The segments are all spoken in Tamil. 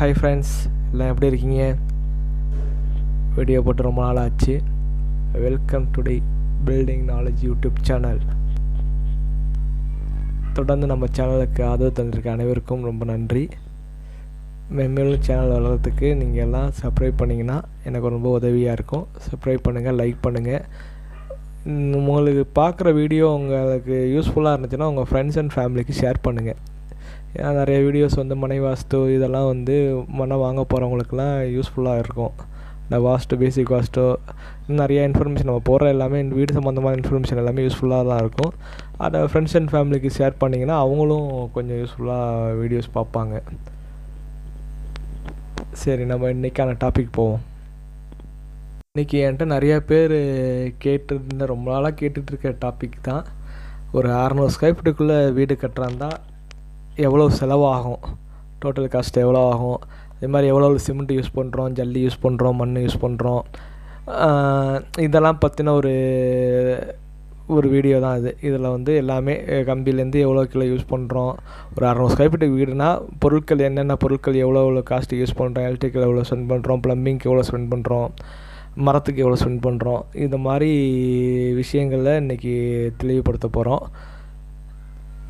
ஹாய் ஃப்ரெண்ட்ஸ் எல்லாம் எப்படி இருக்கீங்க? வீடியோ போட்டு ரொம்ப நாள் ஆச்சு welcome today building knowledge YouTube channel தொடர்ந்து நம்ம சேனலுக்கு ஆதரவு தந்திருக்க அனைவருக்கும் ரொம்ப நன்றி. மென்மேலும் சேனல் வளர்கிறதுக்கு நீங்கள் எல்லாம் சப்ஸ்கிரைப் பண்ணிங்கன்னா எனக்கு ரொம்ப உதவியாக இருக்கும். சப்ஸ்கிரைப் பண்ணுங்கள் லைக் பண்ணுங்கள் உங்களுக்கு பார்க்குற வீடியோ உங்களுக்கு யூஸ்ஃபுல்லாக இருந்துச்சுன்னா உங்கள் ஃப்ரெண்ட்ஸ் அண்ட் ஃபேமிலிக்கு ஷேர் பண்ணுங்கள் ஏன்னா நிறைய வீடியோஸ் வந்து மனை வாஸ்து இதெல்லாம் வந்து மனை வாங்க போகிறவங்களுக்குலாம் யூஸ்ஃபுல்லாக இருக்கும். இந்த வாஸ்ட்டு பேசிக் வாஸ்ட்டோ நிறையா நிறைய இன்ஃபர்மேஷன் நம்ம போடுற எல்லாமே வீடு சம்மந்தமான இன்ஃபர்மேஷன் எல்லாமே யூஸ்ஃபுல்லாக தான் இருக்கும். அதை ஃப்ரெண்ட்ஸ் அண்ட் ஃபேமிலிக்கு ஷேர் பண்ணிங்கன்னா அவங்களும் கொஞ்சம் யூஸ்ஃபுல்லாக வீடியோஸ் பார்ப்பாங்க. சரி நம்ம இன்றைக்கான டாபிக் போவோம். இன்றைக்கி என்கிட்ட நிறைய பேர் கேட்டுருந்த ரொம்ப நாளாக கேட்டுட்ருக்க டாபிக் தான். ஒரு அறநூறு ஸ்கொயர் ஃபீட்டுக்குள்ளே வீடு கட்டுறாந்தா எவ்வளோ செலவாகும்? டோட்டல் காஸ்ட் எவ்வளோ ஆகும் அதே மாதிரி எவ்வளோ சிமெண்ட் யூஸ் பண்ணுறோம் ஜல்லி யூஸ் பண்ணுறோம் மண் யூஸ் பண்ணுறோம் இதெல்லாம் பற்றின ஒரு ஒரு வீடியோ தான் இது. இதில் வந்து எல்லாமே கம்பிலேருந்து எவ்வளோ கிலோ யூஸ் பண்ணுறோம் ஒரு அறநூறு ஸ்கொயர் ஃபீட்டு வீடுனா பொருட்கள் என்னென்ன பொருட்கள் எவ்வளோ எவ்வளோ காஸ்ட் யூஸ் பண்ணுறோம் எலக்ட்ரிக்கல் எவ்வளோ ஸ்பெண்ட் பண்ணுறோம் ப்ளம்பிங்க்கு எவ்வளோ ஸ்பெண்ட் பண்ணுறோம் மரத்துக்கு எவ்வளோ ஸ்பெண்ட் பண்ணுறோம் இந்த மாதிரி விஷயங்களில் இன்றைக்கி தெளிவுபடுத்த போகிறோம்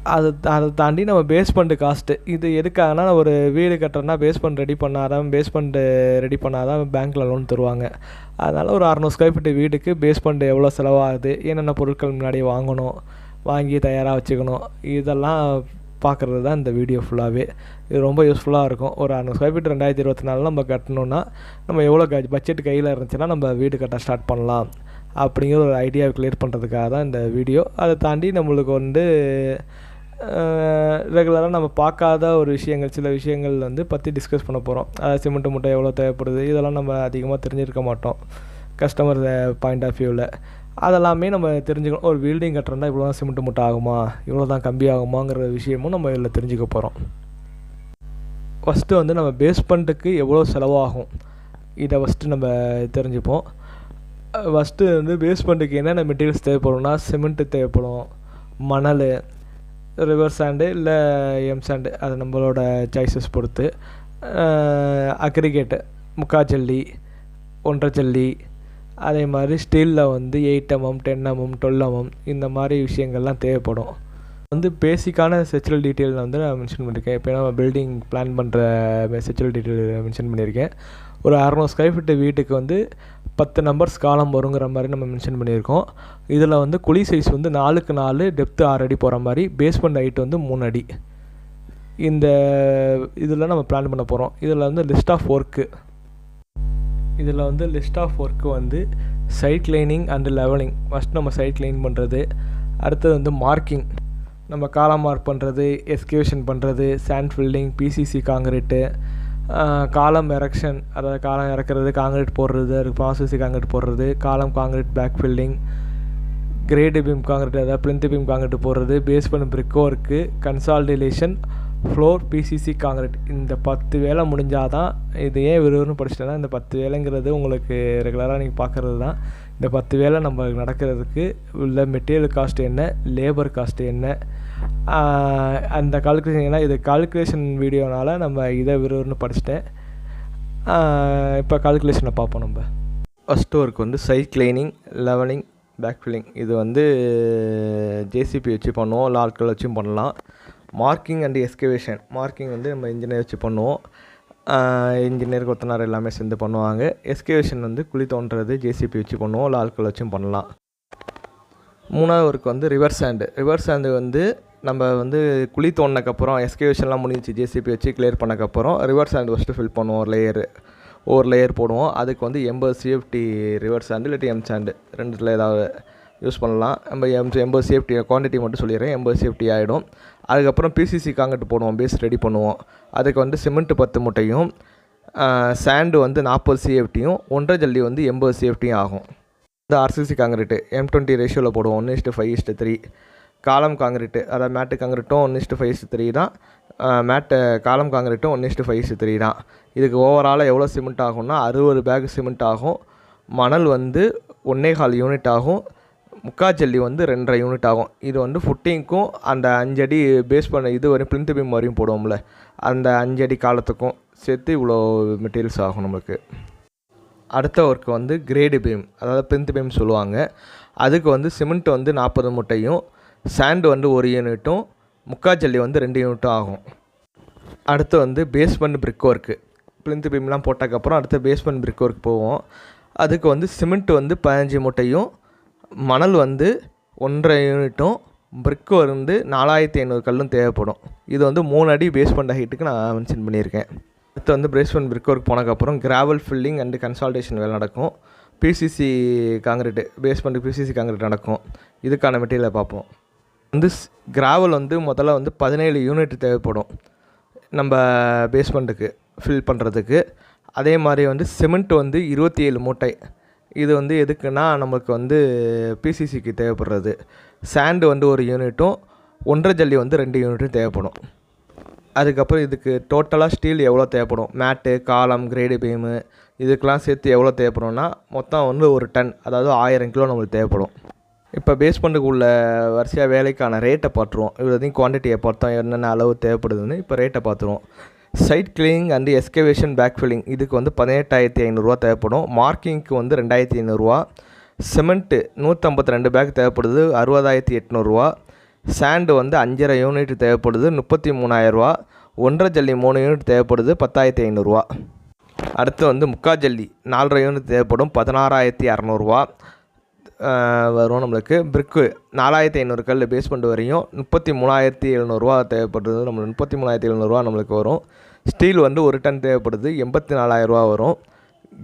அதை அதை தாண்டி நம்ம பேஸ்மெண்ட் காஸ்ட்டு இது எதுக்காகனா ஒரு வீடு கட்டுறோன்னா பேஸ்மெண்ட் ரெடி பண்ணாதான் பேஸ்மெண்ட்டு ரெடி பண்ணாதான் பேங்க்கில் லோன் தருவாங்க. அதனால் ஒரு அறநூறு ஸ்கொயர் ஃபீட்டு வீட்டுக்கு பேஸ்மெண்ட் எவ்வளோ செலவாகுது என்னென்ன பொருட்கள் முன்னாடி வாங்கணும் வாங்கி தயாராக வச்சுக்கணும் இதெல்லாம் பார்க்குறது தான் இந்த வீடியோ ஃபுல்லாகவே இது ரொம்ப யூஸ்ஃபுல்லாக இருக்கும். ஒரு அறநூறு ஸ்கொயர் ஃபீட் ரெண்டாயிரத்தி இருபத்தி நாலில் நம்ம கட்டணுன்னா நம்ம எவ்வளோ க பட்ஜெட் கையில் இருந்துச்சுன்னா நம்ம வீடு கட்ட ஸ்டார்ட் பண்ணலாம். அப்படிங்கிற ஒரு ஐடியாவை கிளியர் பண்ணுறதுக்காக தான் இந்த வீடியோ அதை தாண்டி நம்மளுக்கு வந்து ரெகுலராக நம்ம பார்க்காத ஒரு விஷயங்கள் சில விஷயங்கள் வந்து பற்றி டிஸ்கஸ் பண்ண போகிறோம் அதாவது சிமெண்ட் மூட்டை எவ்வளோ தேவைப்படுது? இதெல்லாம் நம்ம அதிகமாக தெரிஞ்சிருக்க மாட்டோம். கஸ்டமர் பாயிண்ட் ஆஃப் வியூவில் அதெல்லாமே நம்ம தெரிஞ்சுக்கணும். ஒரு பில்டிங் கட்டுறோம்னா இவ்வளோ தான் சிமெண்ட் மூட்டை ஆகுமா? இவ்வளோ தான் கம்பி ஆகுமாங்கிற விஷயமும் நம்ம இதில் தெரிஞ்சுக்க போகிறோம் ஃபஸ்ட்டு வந்து நம்ம பேஸ்மெண்ட்டுக்கு எவ்வளோ செலவாகும்? இதை ஃபஸ்ட்டு நம்ம தெரிஞ்சுப்போம். ஃபஸ்ட்டு வந்து பேஸ்மெண்ட்டுக்கு என்னென்ன மெட்டீரியல்ஸ் தேவைப்படும்னா சிமெண்ட்டு தேவைப்படும் மணல் ரிவர் சாண்டு இல்லை எம் சாண்டு அது நம்மளோட சாய்ஸஸ் பொறுத்து. அக்ரிகேட்டு முக்கா ஜல்லி ஒன்றரை ஜல்லி. அதே மாதிரி ஸ்டீலில் வந்து eight mm ten mm twelve mm இந்த மாதிரி விஷயங்கள்லாம் தேவைப்படும். வந்து பேசிக்கான செச்சுரல் டீட்டெயில் வந்து நான் மென்ஷன் பண்ணியிருக்கேன் இப்போ நம்ம பில்டிங் பிளான் பண்ணுற செச்சுரல் டீட்டெயில் மென்ஷன் பண்ணியிருக்கேன் ஒரு அறநூறு ஸ்கொயர் ஃபீட்டு வீட்டுக்கு வந்து பத்து நம்பர்ஸ் காலம் வருங்கிற மாதிரி நம்ம மென்ஷன் பண்ணியிருக்கோம். இதில் வந்து குழி சைஸ் வந்து நாலுக்கு நாலு டெப்த்து ஆறு அடி போகிற மாதிரி பேஸ்மெண்ட் ஹைட் வந்து மூணு அடி. இந்த இதில் நம்ம பிளான் பண்ண போகிறோம் இதில் வந்து லிஸ்ட் ஆஃப் ஒர்க்கு இதில் வந்து லிஸ்ட் ஆஃப் ஒர்க்கு வந்து side lining and levelling first நம்ம சைட் லைன் பண்ணுறது அடுத்தது வந்து மார்க்கிங் நம்ம காலம் மார்க் பண்ணுறது எஸ்கேவேஷன் பண்ணுறது sand filling PCC concrete column erection அதாவது காலம் இறக்குறது காங்கிரீட் போடுறது அதுக்கு ப்ராசஸி காங்கிரீட் போடுறது column concrete back filling grade beam concrete அதாவது பிளிந்த் பீம் காங்கிரீட் போடுறது basement brick work consolidation floor PCC concrete இந்த பத்து வேலை முடிஞ்சால் தான் இது ஏன் விறுவிறுன்னு படிச்சிட்டேன்னா இந்த பத்து வேலைங்கிறது உங்களுக்கு ரெகுலராக நீங்கள் பார்க்குறது தான் இந்த பத்து வேலை நம்ம நடக்கிறதுக்கு உள்ள மெட்டீரியல் காஸ்ட் என்ன லேபர் காஸ்ட் என்ன அந்த கால்குலேஷன் ஏன்னா இது கால்குலேஷன் வீடியோனால நம்ம இதை விறுவிறுன்னு படிச்சிட்டேன். இப்போ கால்குலேஷனை பார்ப்போம் நம்ம. ஃபஸ்ட் ஒர்க் வந்து side cleaning levelling back filling இது வந்து ஜேசிபி வச்சு பண்ணுவோம். இல்லை ஆட்கள் வச்சும் பண்ணலாம். மார்க்கிங் அண்ட் எஸ்கவேஷன் மார்க்கிங் வந்து நம்ம இன்ஜினியர் வச்சு பண்ணுவோம். இன்ஜினியர் கொத்தனார் எல்லாமே சேர்ந்து பண்ணுவாங்க. எஸ்கவேஷன் வந்து குழி தோண்டுறது ஜேசிபி வச்சு பண்ணுவோம். இல்லை ஆட்கள் வச்சும் பண்ணலாம். மூணாவது ஒர்க் வந்து ரிவர் சாண்டு ரிவர் சாண்டு வந்து நம்ம வந்து குழி தோண்டினக்கப்புறம் எஸ்கேவேஷன்லாம் முடிஞ்சிச்சு. ஜேசிபி வச்சு கிளியர் பண்ணக்கப்புறம் ரிவர் சாண்டு ஃபஸ்ட்டு ஃபில் பண்ணுவோம். ஒரு லேயர் ஒரு லேயர் போடுவோம். அதுக்கு வந்து எண்பது சிஎஃப்டி ரிவர் சாண்டு இல்லாட்டி எம் சாண்டு ரெண்டுத்தில் ஏதாவது யூஸ் பண்ணலாம். நம்ம எம் எண்பது சேஃப்டி குவான்டிட்டி மட்டும் சொல்லிடுறேன். எண்பது சேஃப்டி ஆகிடும் அதுக்கப்புறம் பிசிசி காங்கிரட் போடுவோம். பேஸ் ரெடி பண்ணுவோம். அதுக்கு வந்து சிமெண்ட் பத்து மூட்டையும் சாண்டு வந்து நாற்பது சிஎஃப்டியும் ஒன்றரை ஜல்லி வந்து எண்பது சிஎஃப்டியும் ஆகும். இந்த ஆர்சிசி காங்கிரீட்டு எம் டுவெண்ட்டி ரேஷியோவில் போடுவோம். ஒன்று is to five is to three column concrete அதாவது mat காங்கிரீட்டும் one is to five is to three தான். Mat column காங்கிரீட்டும் one is to five is to three தான். இதுக்கு ஓவராலாக எவ்வளோ சிமெண்ட் ஆகும்னா அறுபது பேக் சிமெண்ட் ஆகும். மணல் வந்து ஒன்றே கால் யூனிட் ஆகும். முக்கா ஜல்லி வந்து ரெண்டரை யூனிட் ஆகும். இது வந்து ஃபுட்டிங்க்கும் அந்த அஞ்சடி பேஸ் பண்ண இது வரையும் பிளிந்து பீம் வரையும் போடுவோம்ல அந்த அஞ்சடி காலத்துக்கும் சேர்த்து இவ்வளோ மெட்டீரியல்ஸ் ஆகும் நம்மளுக்கு. அடுத்த ஒர்க் வந்து கிரேடு பீம் அதாவது பிளிந்து பீம் சொல்லுவாங்க. அதுக்கு வந்து சிமெண்ட் வந்து நாற்பது மூட்டையும் சாண்டு வந்து ஒரு யூனிட்டும் முக்காஜல்லி வந்து ரெண்டு யூனிட்டும் ஆகும். அடுத்து வந்து பேஸ்மெண்ட் பிரிக் ஒர்க்கு பிளிந்து பீம்லாம் போட்டதுக்கப்புறம் அடுத்து பேஸ்மெண்ட் பிரிக் ஒர்க் போவோம். அதுக்கு வந்து சிமெண்ட் வந்து பதினஞ்சு மூட்டையும் மணல் வந்து ஒன்றரை யூனிட்டும் பிரிக்கு வந்து நாலாயிரத்தி ஐநூறு கல்லும் தேவைப்படும். இது வந்து மூணு அடி பேஸ்மெண்ட் ஹைட்டுக்கு நான் மென்ஷன் பண்ணியிருக்கேன். அடுத்து வந்து பேஸ்மெண்ட் பிரிக் ஒர்க் போனதுக்கப்புறம் கிராவல் ஃபில்லிங் அண்டு கன்சால்டேஷன் வேலை நடக்கும். PCC concrete basement PCC concrete நடக்கும். இதுக்கான மெட்டீரியலை பார்ப்போம். வந்து கிராவல் வந்து முதல்ல வந்து பதினேழு யூனிட் தேவைப்படும். நம்ம பேஸ்மெண்ட்டுக்கு ஃபில் பண்ணுறதுக்கு அதே மாதிரி வந்து சிமெண்ட் வந்து இருபத்தி ஏழு மூட்டை. இது வந்து எதுக்குன்னா நமக்கு வந்து பிசிசிக்கு தேவைப்படுறது. சாண்டு வந்து ஒரு யூனிட்டும் ஒன்றரை ஜல்லி வந்து ரெண்டு யூனிட்டும் தேவைப்படும். அதுக்கப்புறம் இதுக்கு டோட்டலாக ஸ்டீல் எவ்வளோ தேவைப்படும்? மேட்டு காலம் கிரேடு பீமு இதுக்கெலாம் சேர்த்து எவ்வளோ தேவைப்படும்னா மொத்தம் வந்து ஒரு டன் அதாவது ஆயிரம் கிலோ நம்மளுக்கு தேவைப்படும். இப்போ பேஸ்மெண்ட்டுக்கு உள்ள வரிசையாக வேலைக்கான ரேட்டை பார்த்துருவோம். இவ்வளோதையும் குவான்டிட்டியை பார்த்தோம் என்னென்ன அளவு தேவைப்படுதுன்னு இப்போ ரேட்டை பார்த்துருவோம். Site cleaning and excavation backfilling இதுக்கு வந்து பதினெட்டாயிரத்தி ஐநூறுரூவா தேவைப்படும். மார்க்கிங்க்கு வந்து ரெண்டாயிரத்தி ஐநூறுரூவா சிமெண்ட்டு நூற்றம்பத்தி ரெண்டு பேக் தேவைப்படுது அறுபதாயிரத்தி எட்நூறுரூவா சாண்டு வந்து அஞ்சரை யூனிட் தேவைப்படுது முப்பத்தி மூணாயிரரூவா. ஒன்றரை ஜல்லி மூணு யூனிட் தேவைப்படுது பத்தாயிரத்தி ஐநூறுரூவா அடுத்து வந்து முக்கா ஜல்லி நாலரை யூனிட் தேவைப்படும் பதினாறாயிரத்தி அறநூறுவா. வரும் நம்மளுக்கு. பிரிக்கு நாலாயிரத்தி ஐநூறு கல் பேஸ்மெண்ட் வரையும் முப்பத்தி மூணாயிரத்தி எழுநூறுவா தேவைப்படுது. நம்மளுக்கு முப்பத்தி மூணாயிரத்தி எழுநூறுவா நம்மளுக்கு வரும். ஸ்டீல் வந்து ஒரு டன் தேவைப்படுது எண்பத்தி நாலாயிரரூவா வரும்.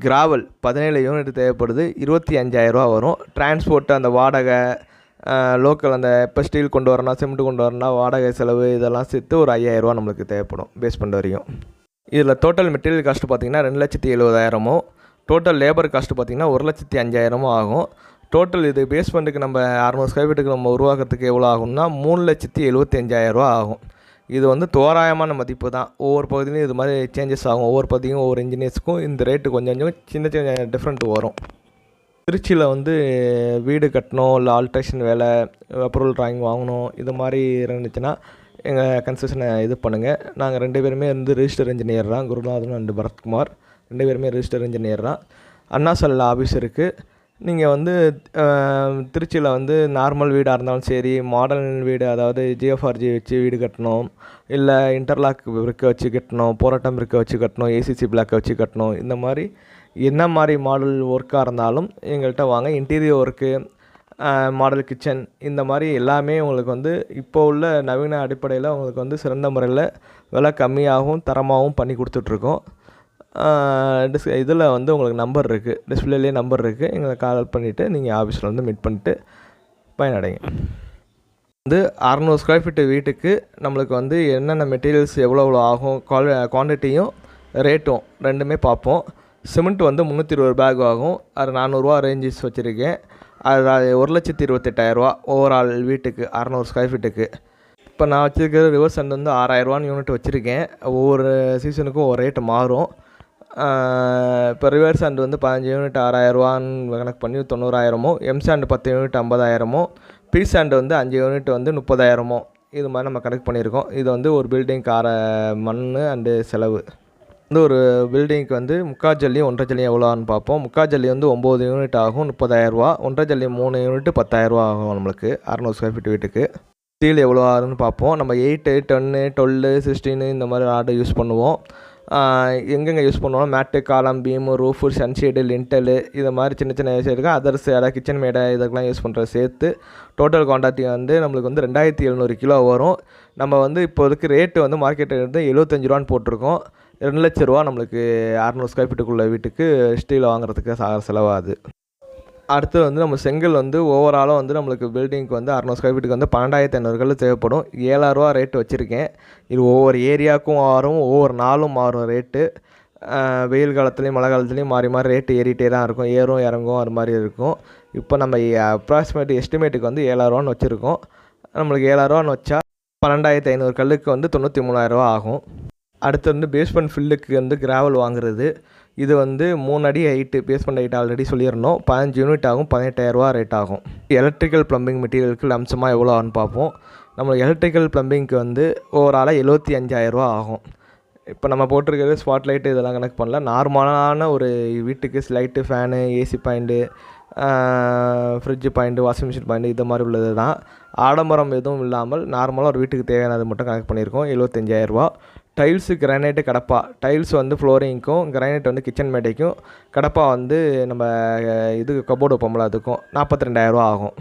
கிராவல் பதினேழு யூனிட் தேவைப்படுது இருபத்தி அஞ்சாயிரரூவா வரும். டிரான்ஸ்போர்ட் அந்த வாடகை லோக்கல் அந்த இப்போ ஸ்டீல் கொண்டு வரணும் சிமெண்ட் கொண்டு வரணும் வாடகை செலவு இதெல்லாம் சேர்த்து ஒரு ஐயாயிரரூவா நம்மளுக்கு தேவைப்படும் பேஸ் பேஸ்மெண்ட் வரையும். இதில் டோட்டல் மெட்டீரியல் காஸ்ட்டு பார்த்திங்கன்னா ரெண்டு லட்சத்தி எழுபதாயிரமும் டோட்டல் லேபர் காஸ்ட்டு பார்த்திங்கன்னா ஒரு லட்சத்தி அஞ்சாயிரமும் ஆகும். டோட்டல் இது பேஸ்மெண்ட்டுக்கு நம்ம அறநூறு ஸ்கொயர் ஃபீட்டுக்கு நம்ம உருவாக்குறதுக்கு எவ்வளோ ஆகும்னா மூணு லட்சத்தி எழுபத்தஞ்சாயிரரூவா ஆகும். இது வந்து தோராயமான மதிப்பு தான். ஒவ்வொரு பகுதியிலையும் இது மாதிரி சேஞ்சஸ் ஆகும். ஒவ்வொரு பகுதியும் ஒவ்வொரு இன்ஜினியர்ஸுக்கும் இந்த ரேட்டு கொஞ்சம் கொஞ்சம் சின்ன சின்ன டிஃப்ரெண்ட் வரும். திருச்சியில் வந்து வீடு கட்டணும் இல்லை ஆல்ட்ரேஷன் வேலை அப்ரூவல் ட்ராயிங் வாங்கணும் இது மாதிரி இருந்துச்சுன்னா எங்கள் கன்ஸ்ட்ரக்ஷனை இது பண்ணுங்கள் நாங்கள் ரெண்டு பேருமே வந்து ரிஜிஸ்டர் இன்ஜினியர் தான். குருநாதன் அண்டு பரத்குமார். ரெண்டு பேருமே ரிஜிஸ்டர் இன்ஜினியர் தான். அண்ணா சல்ல ஆஃபீஸ் இருக்குது நீங்கள் வந்து திருச்சியில் வந்து நார்மல் வீடாக இருந்தாலும் சரி மாடர்ன் வீடு அதாவது ஜிஎஃப்ஆர்ஜி வச்சு வீடு கட்டணும் இல்லை இன்டர்லாக் இருக்க வச்சு கட்டணும் போராட்டம் இருக்க வச்சு கட்டணும் ஏசிசி பிளாக்கை வச்சு கட்டணும் இந்த மாதிரி என்ன மாதிரி மாடல் ஒர்க்காக இருந்தாலும் எங்கள்கிட்ட வாங்க. இன்டீரியர் ஒர்க்கு மாடல் கிச்சன் இந்த மாதிரி எல்லாமே உங்களுக்கு வந்து இப்போ உள்ள நவீன அடிப்படையில் உங்களுக்கு வந்து சிறந்த முறையில் விலை கம்மியாகவும் தரமாகவும் பண்ணி கொடுத்துட்ருக்கோம். டிஸ் இதில் வந்து உங்களுக்கு நம்பர் இருக்குது டிஸ்பிளேலேயே நம்பர் இருக்குது எங்களை கால் பண்ணிவிட்டு நீங்கள் ஆஃபீஸில் வந்து மீட் பண்ணிட்டு பயனடைங்க. வந்து அறநூறு ஸ்கொயர் ஃபீட்டு வீட்டுக்கு நம்மளுக்கு வந்து என்னென்ன மெட்டீரியல்ஸ் எவ்வளோ எவ்வளோ ஆகும் குவாலி குவான்டிட்டியும் ரேட்டும் ரெண்டுமே பார்ப்போம். சிமெண்ட் வந்து முந்நூற்றி இருபது பேக் ஆகும். அது நானூறுரூவா ரேஞ்சஸ் வச்சுருக்கேன். அது ஒரு லட்சத்தி இருபத்தெட்டாயிரரூவா ஓவரால் வீட்டுக்கு அறநூறு ஸ்கொயர் ஃபீட்டுக்கு இப்போ நான் வச்சுருக்கிற ரிவர்ஸ் சண்ட் வந்து ஆறாயிரரூவான்னு யூனிட் வச்சுருக்கேன். ஒவ்வொரு சீசனுக்கும் ஒரு ரேட்டு மாறும். இப்போ ரிவர்ஸ் ஹேண்ட் வந்து பதினஞ்சு யூனிட் ஆறாயிரரூவான்னு கணக்கு பண்ணி தொண்ணூறாயிரமோ எம்ஸ் சாண்ட் பத்து யூனிட் ஐம்பதாயிரமோ பீஸ் சாண்ட் வந்து அஞ்சு யூனிட் வந்து முப்பதாயிரமோ இது மாதிரி நம்ம கணக்கு பண்ணியிருக்கோம். இது வந்து ஒரு பில்டிங்க்கு ஆற மண் அண்டு செலவு. வந்து ஒரு பில்டிங்க்கு வந்து முக்கா ஜல்லி ஒன்றரை ஜல்லி எவ்வளோன்னு பார்ப்போம். முக்கா ஜல்லி வந்து ஒம்பது யூனிட் ஆகும் முப்பதாயிரரூவா ஒன்றரை ஜல்லி மூணு யூனிட் பத்தாயிரரூவா ஆகும் நம்மளுக்கு அறநூறு ஸ்கொயர் ஃபீட் வீட்டுக்கு. ஸ்டீல் எவ்வளோ ஆகுதுன்னு பார்ப்போம். நம்ம எயிட்டு டென்னு டுவெல்லு சிக்ஸ்டீனு இந்த மாதிரி ஆர்டர் யூஸ் பண்ணுவோம். எங்கெங்கே யூஸ் பண்ணுவோம் மேட்டு காலம் பீமு ரூஃபு சன்ஷீடு லிண்டலு இது மாதிரி சின்ன சின்ன விஷயம் இருக்குது அதர்ஸ் அதாவது கிச்சன் மேடை இதுக்கெல்லாம் யூஸ் பண்ணுறது சேர்த்து டோட்டல் குவான்டிட்டி வந்து நம்மளுக்கு வந்து ரெண்டாயிரத்தி எழுநூறு கிலோ வரும். நம்ம வந்து இப்போதைக்கு ரேட்டு வந்து மார்க்கெட்டில் வந்து எழுபத்தஞ்சு ரூபான்னு போட்டிருக்கோம். ரெண்டு லட்ச ரூபா நம்மளுக்கு அறநூறு ஸ்கொயர் ஃபீட்டுக்குள்ள வீட்டுக்கு ஸ்டீல் வாங்குறதுக்கு செலவாகுது. அடுத்து வந்து நம்ம செங்கல் வந்து ஓவராலாக வந்து நம்மளுக்கு பில்டிங்க்கு வந்து அறநூறு ஸ்கொயர் ஃபீட்டுக்கு வந்து பன்னெண்டாயிரத்தி ஐநூறுகள் தேவைப்படும். ஏழாயிரரூவா ரேட்டு வச்சுருக்கேன். இது ஒவ்வொரு ஏரியாவுக்கும் மாறும் ஒவ்வொரு நாளும் மாறும் ரேட்டு வெயில் காலத்துலேயும் மழை காலத்துலேயும் மாறி மாறி ரேட்டு ஏறிட்டே தான் இருக்கும். ஏறும் இறங்கும் அது மாதிரி இருக்கும். இப்போ நம்ம அப்ராக்சிமேட் எஸ்டிமேட்டுக்கு வந்து ஏழாயிரரூவான்னு வச்சுருக்கோம். நம்மளுக்கு ஏழாயிரரூவான்னு வச்சா பன்னெண்டாயிரத்தி ஐநூறு கல்லுக்கு வந்து தொண்ணூற்றி மூணாயிரரூவா ஆகும். அடுத்து வந்து பேஸ்மெண்ட் ஃபில்லுக்கு வந்து கிராவல் வாங்குறது. இது வந்து மூணு அடி ஹைட்டு பேஸ்மெண்ட் ஹைட் ஆல்ரெடி சொல்லியிருந்தோம். பதினஞ்சு யூனிட் ஆகும் பதினெட்டாயிரரூவா ரேட் ஆகும். எலக்ட்ரிக்கல் ப்ளம்பிங் மெட்டீரியலுக்கு லம்சமாக எவ்வளோ ஆகும்னு பார்ப்போம். நம்ம எலக்ட்ரிக்கல் ப்ளம்பிங்க்கு வந்து ஓவராலாக எழுபத்தி அஞ்சாயிரரூவா ஆகும். இப்போ நம்ம போட்டிருக்கிறது ஸ்பாட் லைட்டு இதெல்லாம் கணக்கு பண்ணல. நார்மலான ஒரு வீட்டுக்கு light fan AC point fridge point washing machine point இது மாதிரி உள்ளது தான் ஆடம்பரம் எதுவும் இல்லாமல் நார்மலாக ஒரு வீட்டுக்கு தேவையானது மட்டும் கணக்கு பண்ணியிருக்கோம். எழுபத்தஞ்சாயிரரூபா டைல்ஸு கிரானைட்டு கடப்பா. டைல்ஸ் வந்து ஃப்ளோரிங்க்கும் கிரானைட் வந்து கிச்சன் மேடைக்கும் கடப்பா வந்து நம்ம இது கபோர்டு வைப்போம்ல அதுக்கும் நாற்பத்தி ரெண்டாயிரரூவா ஆகும்.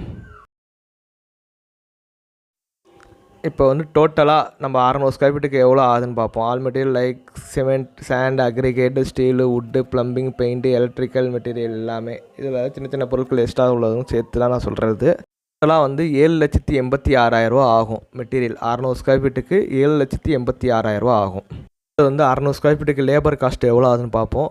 இப்போ வந்து டோட்டலாக நம்ம அறநூறு ஸ்கொயர் ஃபீட்டுக்கு எவ்வளோ ஆகுதுன்னு பார்ப்போம். All material like cement sand aggregate steel wood plumbing paint electrical material எல்லாமே. இதில் சின்ன சின்ன பொருட்கள் எக்ஸ்ட்ரா உள்ளதும் சேர்த்து தான் நான் சொல்கிறது டோட்டலாக வந்து ஏழு லட்சத்தி எண்பத்தி ஆறாயிரரூவா ஆகும் மெட்டீரியல் அறநூறு ஸ்கொயர் ஃபீட்டுக்கு ஏழு லட்சத்தி எண்பத்தி ஆறாயிரரூவா ஆகும். இது வந்து அறநூறு ஸ்கொயர் ஃபீட்டுக்கு லேபர் காஸ்ட் எவ்வளோ ஆகுதுன்னு பார்ப்போம்.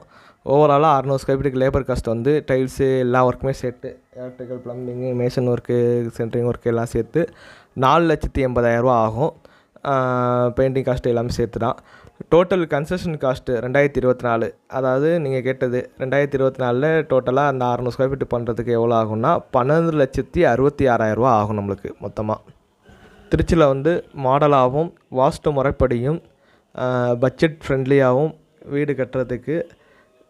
ஓவராலாக அறநூறு ஸ்கொயர் ஃபீட்டுக்கு லேபர் காஸ்ட் வந்து டைல்ஸு எல்லா ஒர்க்குமே சேர்த்து electrical plumbing mason work centring work எல்லாம் சேர்த்து நாலு லட்சத்தி எண்பதாயிரரூவா ஆகும். பெயிண்டிங் காஸ்ட் எல்லாமே சேர்த்து தான் டோட்டல் கன்செஷன் காஸ்ட்டு ரெண்டாயிரத்தி இருபத்தி நாலு. அதாவது நீங்கள் கேட்டது ரெண்டாயிரத்தி இருபத்தி நாலில் டோட்டலாக அந்த அறநூறு ஸ்கொயர் ஃபீட் பண்ணுறதுக்கு எவ்வளோ ஆகும்னா பன்னெண்டு லட்சத்தி அறுபத்தி ஆறாயிரரூவா ஆகும் நம்மளுக்கு மொத்தமாக திருச்சியில் வந்து மாடலாகவும் வாஸ்து முறைப்படியும் பட்ஜெட் ஃப்ரெண்ட்லியாகவும் வீடு கட்டுறதுக்கு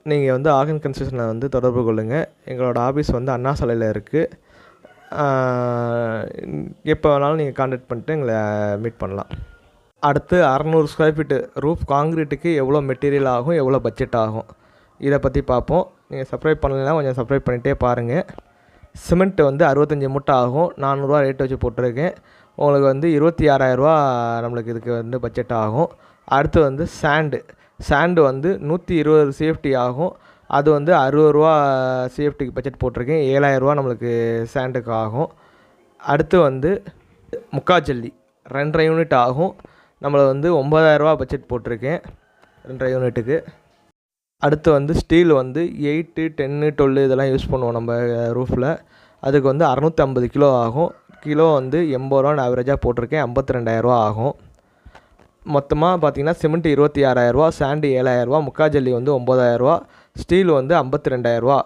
நீங்கள் வந்து ஆகன் கன்ஸ்ட்ரக்ஷனை வந்து தொடர்பு கொள்ளுங்கள் எங்களோட ஆஃபீஸ் வந்து அண்ணா சாலையில் இருக்குது எப்போ வேணாலும் நீங்கள் கான்டாக்ட் பண்ணிட்டு எங்களை மீட் பண்ணலாம். அடுத்து அறநூறு ஸ்கொயர் ஃபீட்டு ரூஃப் காங்க்ரீட்டுக்கு எவ்வளோ மெட்டீரியல் ஆகும் எவ்வளோ பட்ஜெட் ஆகும்? இதை பற்றி பார்ப்போம். நீங்கள் சப்ஸ்கிரைப் பண்ணலைன்னா கொஞ்சம் சப்ஸ்கிரைப் பண்ணிகிட்டே பாருங்கள் சிமெண்ட் வந்து அறுபத்தஞ்சி மூட்டை ஆகும். நானூறுரூவா ரேட் வச்சு போட்டிருக்கேன். உங்களுக்கு வந்து இருபத்தி ஆறாயிரரூவா நம்மளுக்கு இதுக்கு வந்து பட்ஜெட் ஆகும். அடுத்து வந்து சாண்டு சாண்டு வந்து நூற்றி இருபது சேஃப்டி ஆகும். அது வந்து அறுபது ரூபா சேஃப்டிக்கு பட்ஜெட் போட்டிருக்கேன். ஏழாயிரரூவா நம்மளுக்கு சாண்டுக்கு ஆகும். அடுத்து வந்து முக்கா ஜல்லி. ரெண்டரை யூனிட் ஆகும். நம்மளை வந்து ஒம்பதாயிரரூவா பட்ஜெட் போட்டிருக்கேன் ரெண்டரை யூனிட்டுக்கு அடுத்து வந்து ஸ்டீல் வந்து எயிட்டு டென்னு டுவெல்லு இதெல்லாம் யூஸ் பண்ணுவோம் நம்ம ரூஃபில் அதுக்கு வந்து அறநூற்றம்பது கிலோ ஆகும். கிலோ வந்து எண்பது ரூபான்னு ஆவரேஜாக போட்டிருக்கேன். ஐம்பத்தி ரெண்டாயிரரூவா ஆகும். மொத்தமாக பார்த்தீங்கன்னா சிமெண்ட் இருபத்தி ஆறாயிரரூவா சாண்டு ஏழாயிரரூவா முக்கா ஜல்லி வந்து ஒம்பதாயிரரூவா ஸ்டீல் வந்து ஐம்பத்தி ரெண்டாயிரரூவா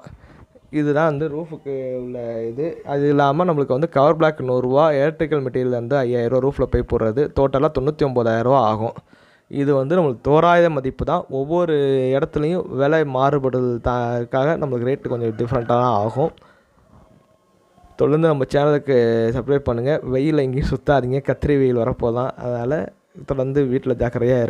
இதுதான் வந்து ரூஃபுக்கு உள்ள இது. அது இல்லாமல் நம்மளுக்கு வந்து கவர் பிளாக் நூறுரூவா எலக்ட்ரிக்கல் மெட்டீரியல் வந்து ஐயாயிரரூவா ரூஃபில் போய் போடுறது. டோட்டலாக தொண்ணூற்றி ஒம்பதாயிரரூவா ஆகும். இது வந்து நம்மளுக்கு தோராய மதிப்பு தான். ஒவ்வொரு இடத்துலையும் விலை மாறுபடுறதுக்காக நம்மளுக்கு ரேட்டு கொஞ்சம் டிஃப்ரெண்ட்டாக தான் ஆகும். தொடர்ந்து நம்ம சேனலுக்கு சப்ஸ்கிரைப் பண்ணுங்கள் வெயில் எங்கேயும் சுற்றாதீங்க கத்திரி வெயில் வரப்போதான் அதனால் தொடர்ந்து வீட்டில் ஜாக்கிரதையாக